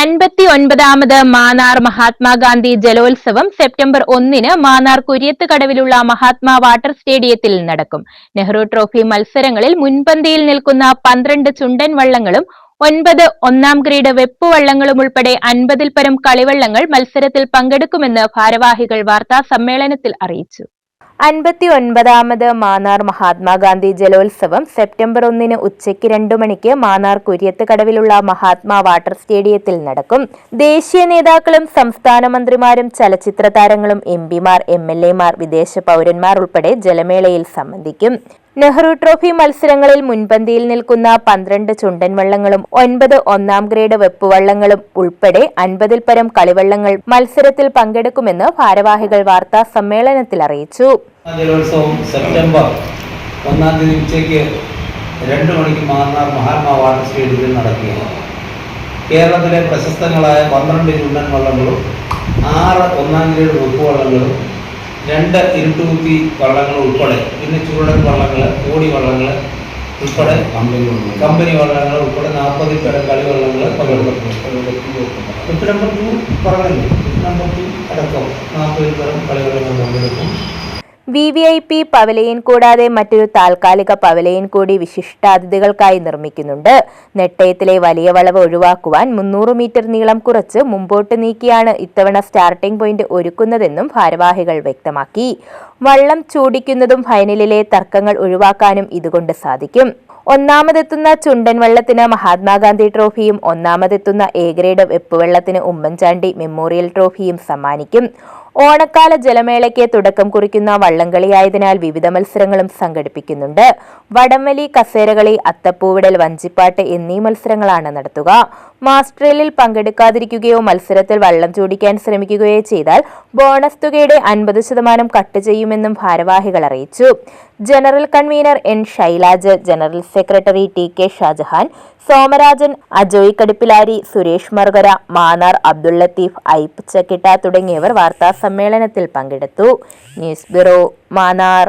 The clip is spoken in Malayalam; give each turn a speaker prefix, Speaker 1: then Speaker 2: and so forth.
Speaker 1: അൻപത്തി ഒൻപതാമത് മാന്നാർ മഹാത്മാഗാന്ധി ജലോത്സവം സെപ്റ്റംബർ ഒന്നിന് മാന്നാർ കുര്യത്ത് കടവിലുള്ള മഹാത്മാ വാട്ടർ സ്റ്റേഡിയത്തിൽ നടക്കും. നെഹ്റു ട്രോഫി മത്സരങ്ങളിൽ മുൻപന്തിയിൽ നിൽക്കുന്ന പന്ത്രണ്ട് ചുണ്ടൻ വള്ളങ്ങളും ഒൻപത് ഒന്നാം ഗ്രേഡ് വെപ്പ് വള്ളങ്ങളും ഉൾപ്പെടെ അൻപതിൽ പരം കളിവള്ളങ്ങൾ മത്സരത്തിൽ പങ്കെടുക്കുമെന്ന് ഭാരവാഹികൾ വാർത്താ സമ്മേളനത്തിൽ അറിയിച്ചു. അൻപത്തി ഒൻപതാമത് മാന്നാർ മഹാത്മാഗാന്ധി ജലോത്സവം സെപ്റ്റംബർ ഒന്നിന് ഉച്ചയ്ക്ക് രണ്ടു മണിക്ക് മാന്നാർ കുര്യത്ത് കടവിലുള്ള മഹാത്മാ വാട്ടർ സ്റ്റേഡിയത്തിൽ നടക്കും. ദേശീയ നേതാക്കളും സംസ്ഥാന മന്ത്രിമാരും ചലച്ചിത്ര താരങ്ങളും എം പിമാർ എം എൽ എമാർ വിദേശ പൗരന്മാർ ഉൾപ്പെടെ ജലമേളയിൽ സംബന്ധിക്കും. നെഹ്റു ട്രോഫി മത്സരങ്ങളിൽ മുൻപന്തിയിൽ നിൽക്കുന്ന പന്ത്രണ്ട് ചുണ്ടൻ വള്ളങ്ങളും ഒൻപത് ഒന്നാം ഗ്രേഡ് വെപ്പുവള്ളങ്ങളും ഉൾപ്പെടെ അൻപതിൽ പരം കളിവള്ളങ്ങൾ മത്സരത്തിൽ പങ്കെടുക്കുമെന്ന് ഭാരവാഹികൾ വാർത്താ സമ്മേളനത്തിൽ അറിയിച്ചു.
Speaker 2: സെപ്റ്റംബർ ഒന്നാം തീയതി ഉച്ചയ്ക്ക് രണ്ട് മണിക്ക് മാന്നാർ മഹാത്മാ വാട്ടർ സ്റ്റേഡിയത്തിൽ നടക്കുകയാണ്. കേരളത്തിലെ പ്രശസ്തങ്ങളായ പന്ത്രണ്ട് ചുണ്ടൻ വള്ളങ്ങളും ആറ് ഒന്നാം ഗ്രേഡ് വെപ്പ് വള്ളങ്ങളും രണ്ട് ഇരുട്ടുകുത്തി വള്ളങ്ങൾ ഉൾപ്പെടെ പിന്നെ ചുരുളൻ വള്ളങ്ങൾ കോടി വള്ളങ്ങൾ ഉൾപ്പെടെ കമ്പനി വള്ളങ്ങൾ ഉൾപ്പെടെ നാൽപ്പതിൽ പേരെ കളി വള്ളങ്ങൾ പങ്കെടുക്കുന്നു എട്ട് നമ്പർ ടു പറഞ്ഞല്ലോ നമ്പർ ടു അടക്കം നാൽപ്പതിൽ പേരും കളി വള്ളങ്ങൾ പങ്കെടുക്കും
Speaker 1: V V I P pavilion കൂടാതെ മറ്റൊരു താൽക്കാലിക പവലയൻ കൂടി വിശിഷ്ടാതിഥികൾക്കായി നിർമ്മിക്കുന്നുണ്ട്. നെട്ടയത്തിലെ വലിയ വളവ് ഒഴിവാക്കുവാൻ മുന്നൂറ് മീറ്റർ നീളം കുറച്ച് മുമ്പോട്ട് നീക്കിയാണ് ഇത്തവണ സ്റ്റാർട്ടിംഗ് പോയിന്റ് ഒരുക്കുന്നതെന്നും ഭാരവാഹികൾ വ്യക്തമാക്കി. വള്ളം ചൂടിക്കുന്നതും ഫൈനലിലെ തർക്കങ്ങൾ ഒഴിവാക്കാനും ഇതുകൊണ്ട് സാധിക്കും. ഒന്നാമതെത്തുന്ന ചുണ്ടൻ വള്ളത്തിന് മഹാത്മാഗാന്ധി ട്രോഫിയും ഒന്നാമതെത്തുന്ന എ ഗ്രേഡ് വെപ്പുവെള്ളത്തിന് ഉമ്മൻചാണ്ടി മെമ്മോറിയൽ ട്രോഫിയും സമ്മാനിക്കും. ഓണക്കാല ജലമേളയ്ക്ക് തുടക്കം കുറിക്കുന്ന വള്ളംകളിയായതിനാൽ വിവിധ മത്സരങ്ങളും സംഘടിപ്പിക്കുന്നുണ്ട്. വടംവലി കസേരകളി അത്തപ്പൂവിടൽ വഞ്ചിപ്പാട്ട് എന്നീ മത്സരങ്ങളാണ് നടത്തുക. മാസ്റ്ററിലിൽ പങ്കെടുക്കാതിരിക്കുകയോ മത്സരത്തിൽ വള്ളം ചൂടിക്കാൻ ശ്രമിക്കുകയോ ചെയ്താൽ ബോണസ് തുകയുടെ അൻപത് ശതമാനം കട്ട് ചെയ്യുമെന്നും ഭാരവാഹികൾ അറിയിച്ചു. General convener N Shailaj general secretary T K Shajahan Somarajan Ajoy Kaduppilari Suresh മർഗര Mannar Abdul Latheef Aipe Chakkitta തുടങ്ങിയവർ വാർത്താ സമ്മേളനത്തിൽ പങ്കെടുത്തു. News bureau Mannar.